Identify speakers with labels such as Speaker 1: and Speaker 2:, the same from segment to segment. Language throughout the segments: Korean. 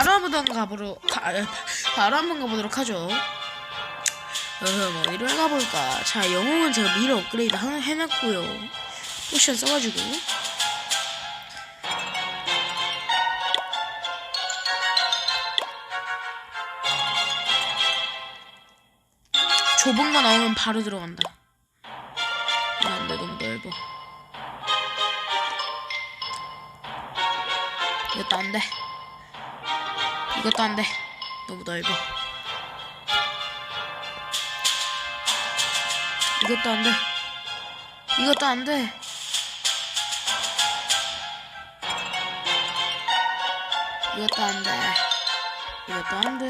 Speaker 1: 바라보던 가보러 가, 아, 바로 한번 가보도록 하죠. 어, 뭐 이를 가볼까. 자, 영웅은 제가 미러 업그레이드 하나 해놨고요. 포션 써가지고. 좁은 거 나오면 바로 들어간다. 이거 안 돼, 너무 넓어. 이것도 안 돼. 이것도 안 돼. 너무 넓어. 이것도 안 돼. 이것도 안 돼. 이것도 안 돼. 이것도 안 돼.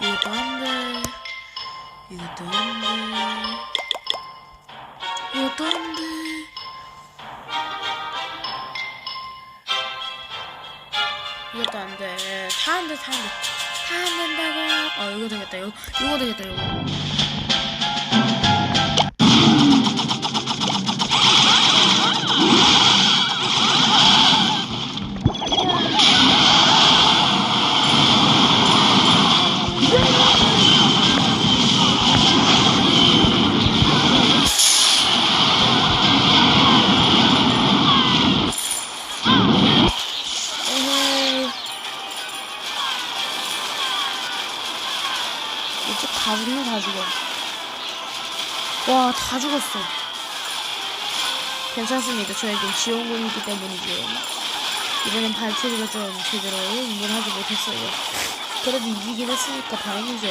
Speaker 1: 이것도 안 돼. 이것도 안 돼. 이것도 안 돼. 이것도 안 돼. 다 안 돼, 다 안 돼. 다 안 된다고. 어, 이거 되겠다. 이거, 이거 되겠다, 이거. 이쪽 가버리면 다 죽어. 와, 다 죽었어. 괜찮습니다. 저에겐 지원군이 있기 때문이죠. 이번엔 발키리가 좀 제대로 응원을 하지 못했어요. 그래도 이기긴 했으니까 다행이죠.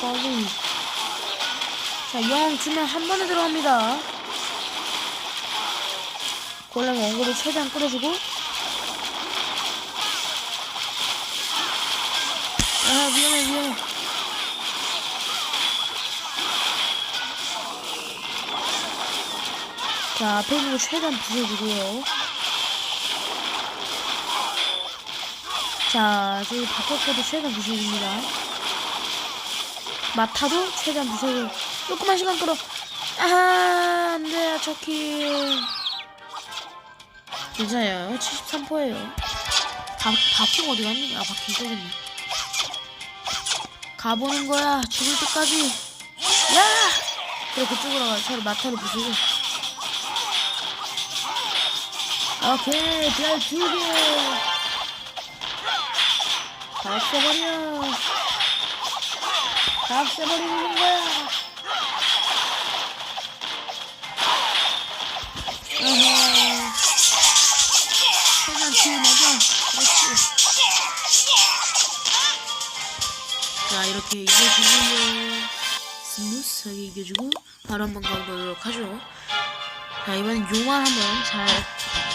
Speaker 1: 빨리. 자, 영 주면 한 번에 들어갑니다. 골렘 원고를 최대한 끌어주고. 아, 위험해, 위험해. 자, 앞에 있는 거 최대한 부숴주고요. 자, 저기 바깥 거도 최대한 부숴줍니다. 마타도 최대한 무서워. 조그만 시간 끌어. 아, 안 돼, 저키. 괜찮아요. 73%예요. 바, 바킹 어디 갔니? 아, 바킹 저기 있네. 가보는 거야. 죽을 때까지. 야! 그래, 그쪽으로 가. 저를 마타로 부수고. 오케이, 별두 개. 다 없애버려. 다 없애버리는 거야. 어허. 최대한 키워내자. 그렇지. 자, 이렇게 이겨주고요. 스무스하게 이겨주고, 바로 한번 가보도록 하죠. 자, 이번엔 용화 한번 잘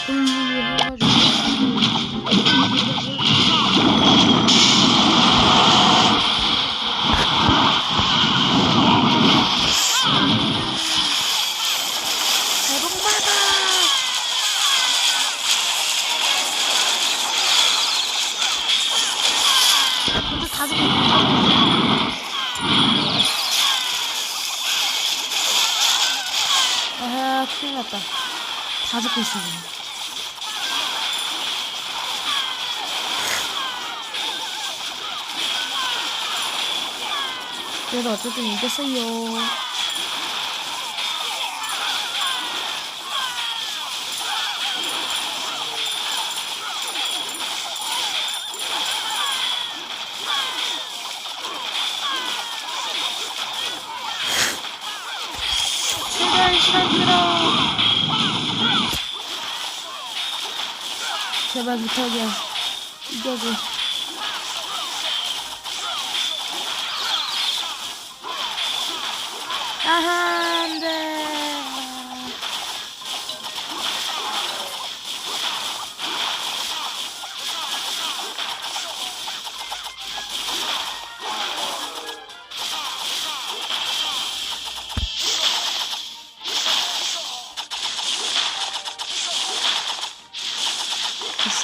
Speaker 1: 훌륭히 해가지고. 대복받아! 근데 다 죽어. 아, 큰일 났다. 다 죽고 있어. 지금. 그래도 어쨌든 이겼어요. Trzeba wyciągać. Dobry. Aha!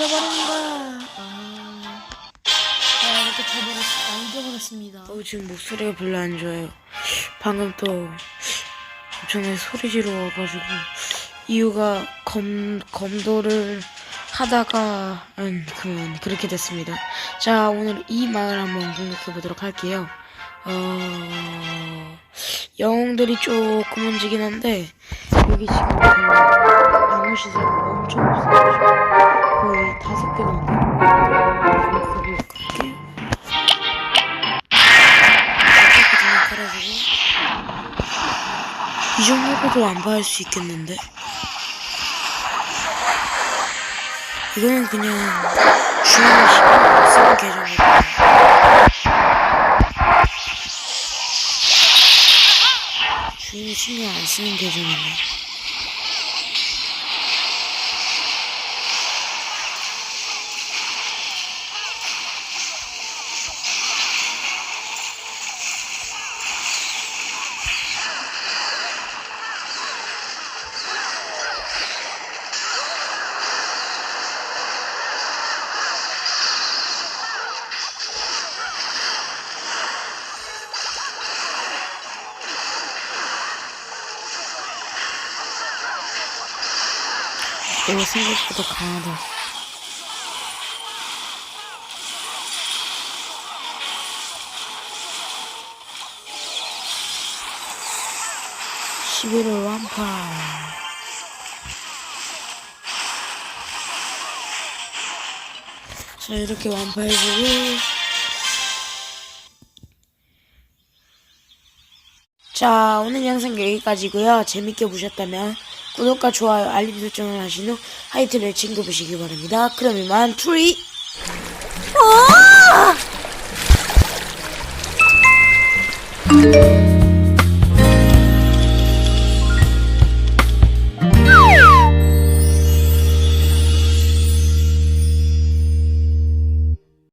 Speaker 1: 쳐버리는 거야. 아, 아 이렇게 쳐버렸, 아, 이겨버렸습니다. 어, 지금 목소리가 별로 안 좋아요. 방금 또 엄청나게 소리 지르어가지고 이유가 검 검도를 하다가 음, 그 그렇게 됐습니다. 자 오늘 이 마을 한번 공략해 보도록 할게요. 어 영웅들이 조금 움직이긴 한데 여기 지금 그 방어 시설이 엄청 없어가지고 거의 다섯 개나 안 되는 것 같아요. 거기 갈게요. 이 정도로도 안 봐할 수 있겠는데? 이거는 그냥 신경 안 쓰는 계정이고 주인이 신 이거 생각보다 강하다. (11월) 완파. 자 이렇게 완파해주고. 자 오늘 영상 여기까지고요. 재밌게 보셨다면 구독과 좋아요 알림 설정을 하신 후 하이트를 챙겨보시기 바랍니다 그럼 이만 투리
Speaker 2: 어!